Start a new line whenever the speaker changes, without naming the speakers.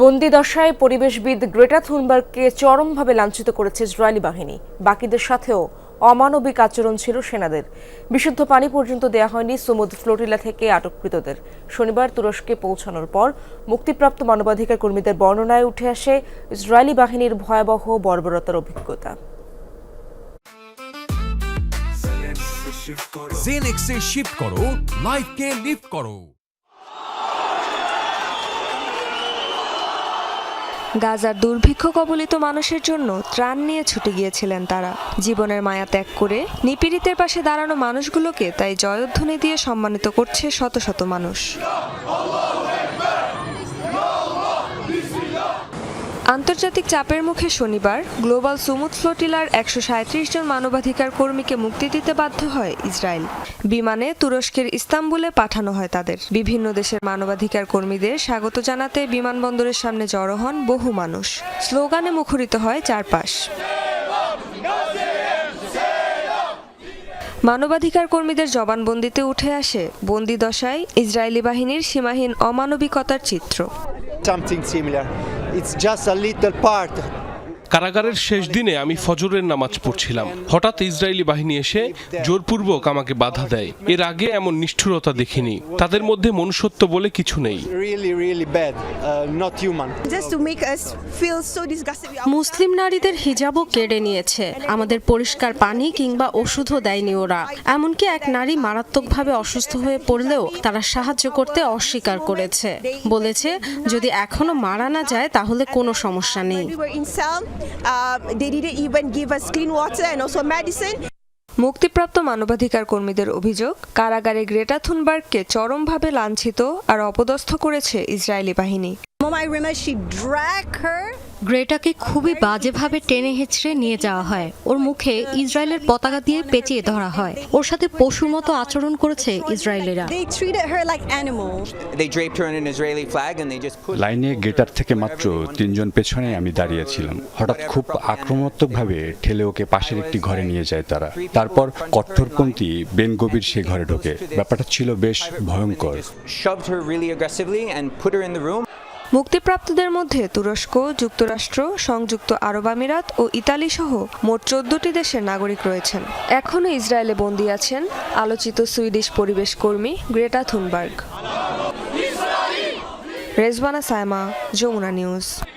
বন্দি দশায় পরিবেশবিদ গ্রেটা থুনবার্গকে চরমভাবে লাঞ্ছিত করেছে ইসরায়েলি বাহিনী। বাকিদের সাথেও অমানবিক আচরণ ছিল সেনাদের। বিশুদ্ধ পানি পর্যন্ত দেয়া হয়নি সুমুদ ফ্লোটিলা থেকে আটককৃতদের। শনিবার তুরস্কে পৌঁছানোর পর মুক্তিপ্রাপ্ত মানবাধিকার কর্মীদের বর্ণনায় উঠে আসে ইসরায়েলি বাহিনীর ভয়াবহ বর্বরতার অভিজ্ঞতা।
করো করো।
গাজার দুর্ভিক্ষ কবলিত মানুষের জন্য ত্রাণ নিয়ে ছুটে গিয়েছিলেন তারা। জীবনের মায়া ত্যাগ করে নিপীড়িতের পাশে দাঁড়ানো মানুষগুলোকে তাই জয়ধ্বনি দিয়ে সম্মানিত করছে শত শত মানুষ। আন্তর্জাতিক চাপের মুখে শনিবার গ্লোবাল সুমুদ ফ্লোটিলার একশো সাঁত্রিশ জন মানবাধিকার কর্মীকে মুক্তি দিতে বাধ্য হয় ইসরায়েল। বিমানে তুরস্কের ইস্তাম্বুলে পাঠানো হয় তাদের। বিভিন্ন দেশের মানবাধিকার কর্মীদের স্বাগত জানাতে বিমানবন্দরের সামনে জড়ো হন বহু মানুষ। স্লোগানে মুখরিত হয় চারপাশ। মানবাধিকার কর্মীদের জবানবন্দিতে উঠে আসে বন্দি দশায় ইসরায়েলি বাহিনীর সীমাহীন অমানবিকতার চিত্র.
It's just a little part.
কারাগারের শেষ দিনে আমি ফজরের নামাজ পড়ছিলাম। হঠাৎ ইসরায়েলি বাহিনী এসে জোরপূর্বক আমাকে বাধা দেয়। এর আগে এমন নিষ্ঠুরতা দেখিনি। তাদের মধ্যে মনুষ্যত্ব বলে কিছু নেই.
Uh,
মুসলিম নারীদের হিজাবও কেড়ে নিয়েছে। আমাদের পরিষ্কার পানি কিংবা ওষুধও দেয়নি ওরা। এমনকি এক নারী মারাত্মকভাবে অসুস্থ হয়ে পড়লেও তারা সাহায্য করতে অস্বীকার করেছে। বলেছে যদি এখনও মারা না যায় তাহলে কোনো সমস্যা নেই।
Uh, they didn't even give us clean water and also medicine.
মুক্তিপ্রাপ্ত মানবাধিকার কর্মীদের অভিযোগ কারাগারে গ্রেটা থুনবার্গকে চরমভাবে লাঞ্ছিত আর অপদস্থ করেছে ইসরায়েলি বাহিনী
গ্রেটাকে খুবই বাজেভাবে টেনে হেঁচড়ে নিয়ে যাওয়া হয়। ওর মুখে ইসরায়েলের পতাকা দিয়ে পেঁচিয়ে ধরা হয়। ওর সাথে পশুর মতো আচরণ করেছে ইসরায়েলিরা।
লাইনে গেটার থেকে মাত্র তিনজন পেছনে আমি দাঁড়িয়েছিলাম। হঠাৎ খুব আক্রমণাত্মকভাবে ঠেলে ওকে পাশের একটি ঘরে নিয়ে যায় তারা। তারপর কঠোরপন্থী বেন গভীর সে ঘরে ঢোকে। ব্যাপারটা ছিল বেশ ভয়ঙ্কর।
মুক্তিপ্রাপ্তদের মধ্যে তুরস্ক, যুক্তরাষ্ট্র, সংযুক্ত আরব আমিরাত ও ইতালি সহ মোট চোদ্দটি দেশের নাগরিক রয়েছেন। এখনও ইসরায়েলে বন্দী আছেন আলোচিত সুইডিশ পরিবেশ কর্মী Greta Thunberg. Rezwana Saima, Jamuna news.